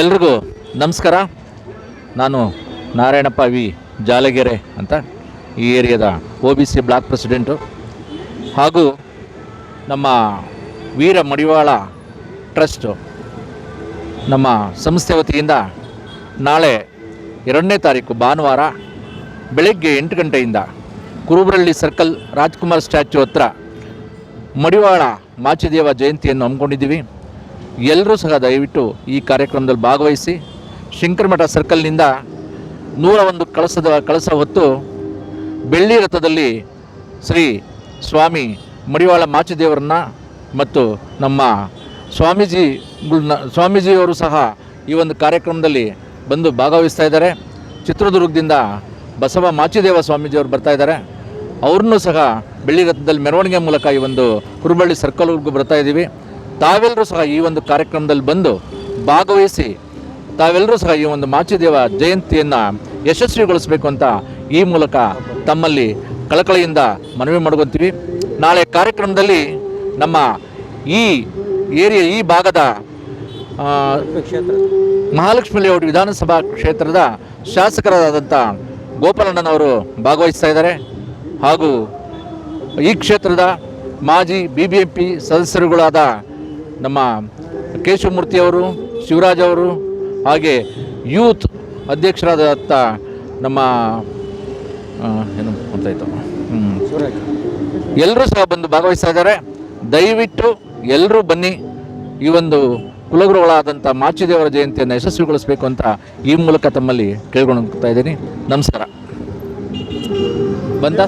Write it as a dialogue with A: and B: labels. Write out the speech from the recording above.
A: ಎಲ್ರಿಗೂ ನಮಸ್ಕಾರ. ನಾನು ನಾರಾಯಣಪ್ಪ ವಿ. ಜಾಲಗೆರೆ ಅಂತ ಈ ಏರಿಯಾದ O B C block president. ಹಾಗೂ ನಮ್ಮ ವೀರ ಮಡಿವಾಳ ಟ್ರಸ್ಟು ನಮ್ಮ ಸಂಸ್ಥೆ ವತಿಯಿಂದ ನಾಳೆ ಎರಡನೇ ತಾರೀಕು ಭಾನುವಾರ ಬೆಳಗ್ಗೆ ಎಂಟು ಗಂಟೆಯಿಂದ ಕುರುಬರಳ್ಳಿ ಸರ್ಕಲ್ ರಾಜ್ಕುಮಾರ್ ಸ್ಟ್ಯಾಚ್ಯೂ ಹತ್ರ ಮಡಿವಾಳ ಮಾಚಿದೇವ ಜಯಂತಿಯನ್ನು ಹಮ್ಮಿಕೊಂಡಿದ್ದೀವಿ. ಎಲ್ಲರೂ ಸಹ ದಯವಿಟ್ಟು ಈ ಕಾರ್ಯಕ್ರಮದಲ್ಲಿ ಭಾಗವಹಿಸಿ ಶಂಕರಮಠ ಸರ್ಕಲ್ನಿಂದ ನೂರ ಒಂದು ಕಳಸದ ಕಳಸ ಹೊತ್ತು ಬೆಳ್ಳಿ ರಥದಲ್ಲಿ ಶ್ರೀ ಸ್ವಾಮಿ ಮಡಿವಾಳ ಮಾಚಿದೇವರನ್ನ ಮತ್ತು ನಮ್ಮ ಸ್ವಾಮೀಜಿ ಸ್ವಾಮೀಜಿಯವರು ಸಹ ಈ ಒಂದು ಕಾರ್ಯಕ್ರಮದಲ್ಲಿ ಬಂದು ಭಾಗವಹಿಸ್ತಾ ಇದ್ದಾರೆ. ಚಿತ್ರದುರ್ಗದಿಂದ ಬಸವ ಮಾಚಿದೇವ ಸ್ವಾಮೀಜಿಯವರು ಬರ್ತಾ ಇದ್ದಾರೆ. ಅವ್ರನ್ನೂ ಸಹ ಬೆಳ್ಳಿ ರಥದಲ್ಲಿ ಮೆರವಣಿಗೆ ಮೂಲಕ ಈ ಒಂದು ಕುರುಬಳ್ಳಿ ಸರ್ಕಲ್ವರೆಗೂ ಬರ್ತಾ ಇದ್ದೀವಿ. ತಾವೆಲ್ಲರೂ ಸಹ ಈ ಒಂದು ಕಾರ್ಯಕ್ರಮದಲ್ಲಿ ಬಂದು ಭಾಗವಹಿಸಿ, ತಾವೆಲ್ಲರೂ ಸಹ ಈ ಒಂದು ಮಾಚಿದೇವ ಜಯಂತಿಯನ್ನು ಯಶಸ್ವಿಗೊಳಿಸಬೇಕು ಅಂತ ಈ ಮೂಲಕ ತಮ್ಮಲ್ಲಿ ಕಳಕಳಿಯಿಂದ ಮನವಿ ಮಾಡ್ಕೊತೀವಿ. ನಾಳೆ ಕಾರ್ಯಕ್ರಮದಲ್ಲಿ ನಮ್ಮ ಈ ಏರಿಯಾ, ಈ ಭಾಗದ ಮಹಾಲಕ್ಷ್ಮಿ ಲೇಔಟ್ ವಿಧಾನಸಭಾ ಕ್ಷೇತ್ರದ ಶಾಸಕರಾದಂಥ ಗೋಪಾಲಣ್ಣನವರು ಭಾಗವಹಿಸ್ತಾ ಇದ್ದಾರೆ. ಹಾಗೂ ಈ ಕ್ಷೇತ್ರದ ಮಾಜಿ ಬಿ ಬಿ ಎಂ ಪಿ ಸದಸ್ಯರುಗಳಾದ ನಮ್ಮ ಕೇಶವಮೂರ್ತಿಯವರು ಶಿವರಾಜ್ ಅವರು, ಹಾಗೆ ಯೂತ್ ಅಧ್ಯಕ್ಷರಾದಂಥ ನಮ್ಮ ಏನು ಹ್ಞೂ ಎಲ್ಲರೂ ಸಹ ಬಂದು ಭಾಗವಹಿಸ್ತಾ ಇದ್ದಾರೆ ದಯವಿಟ್ಟು ಎಲ್ಲರೂ ಬನ್ನಿ. ಈ ಒಂದು ಕುಲಗುರುಗಳಾದಂಥ ಮಾಚಿದೇವರ ಜಯಂತಿಯನ್ನು ಯಶಸ್ವಿಗೊಳಿಸಬೇಕು ಅಂತ ಈ ಮೂಲಕ ತಮ್ಮಲ್ಲಿ ಕೇಳ್ಕೊಳ್ತಾ ಇದ್ದೀನಿ. ನಮಸ್ಕಾರ. ಬಂದ?